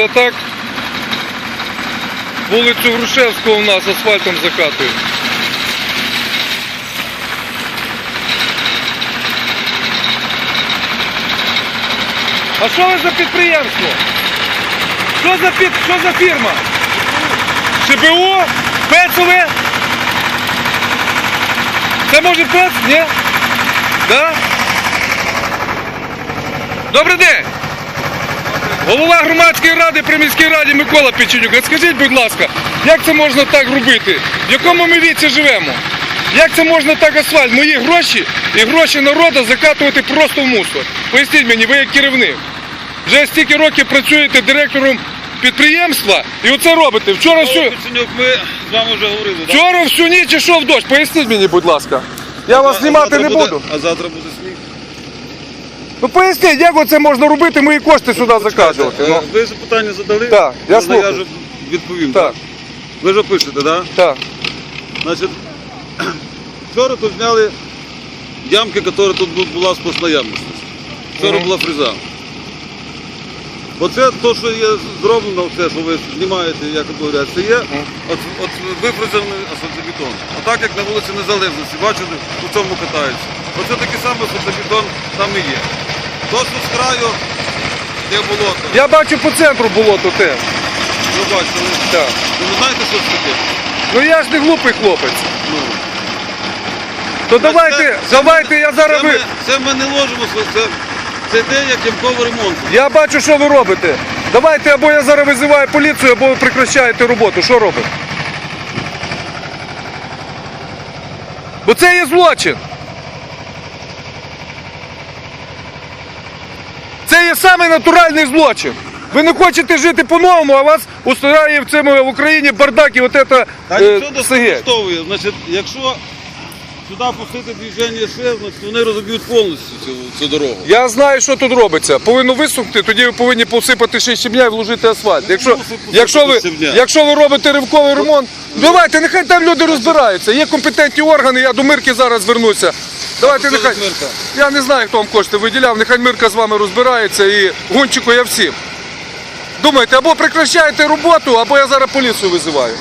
Це так. Вулицю Грушевського у нас асфальтом закатують. А що ви за підприємство? Що за під... що за фірма? ШБО? Пецове? Це може пец? Ні? Да? Добрий день! Голова громадської ради при міській раді Микола Печенюк. Скажіть, будь ласка, як це можна так робити? В якому ми віці живемо? Як це можна так асфальт? Мої гроші і гроші народу закатувати просто в мусор. Поясніть мені, ви як керівник. Вже стільки років працюєте директором підприємства і оце робите. Вчора всю, Пацанюк, ми з вами вже говорили, вчора всю ніч ішов дощ. Поясніть мені, будь ласка. Я вас знімати не буду. А завтра буде сніг. Ну поясніть, як оце можна робити, мої кошти сюди закачувати. Е, Ну, Ви ж питання задали? Так, я Можна слухаю. Я ж відповім. Так, Ви ж пишете, так? так. Значить, вчора тут зняли ямки, яка тут бу- була сплошна ямність. Вчора Мгм. була фреза. Оце те, що є зроблено, це, що ви знімаєте, як говорять, це є от, от вифрезений асфальтобетон. Отак, як на вулиці Незалежності, бачите, у цьому катаються. Оце такий самий асфальтобетон там і є. Що з краю є болото, Я бачу по центру було тут теж. ви бачите, ви, Так. ви знаєте, що це таке? Ну я ж не глупий хлопець. Ну, То давайте, давайте я зараз це, ви. ми, це ми не ложимо, це, це йде як ямковий ремонт. Я бачу, що ви робите. Давайте або я зараз визиваю поліцію, або ви прекращаєте роботу. Що робимо? Бо це є злочин. Є самий натуральний злочин. Ви не хочете жити по-новому, а вас устраює в цьому в Україні бардак і от це Та е, нічого СГ. достовує. Значить, якщо сюди пустити движення значить вони розоб'ють повністю цю, цю дорогу. Я знаю, що тут робиться. Повинно висохнути, тоді ви повинні посипати ще щебня і вложити асфальт. Якщо, посипати якщо, ви, щебня. якщо ви робите ривковий ремонт, давайте, нехай там люди розбираються. Є компетентні органи, я до Мирки зараз звернуся. Давайте нехай. Мирка? Я не знаю, хто вам кошти виділяв, нехай Мирка з вами розбирається і гончику я всім. Думайте, або прекращаєте роботу, або я зараз поліцію визиваю.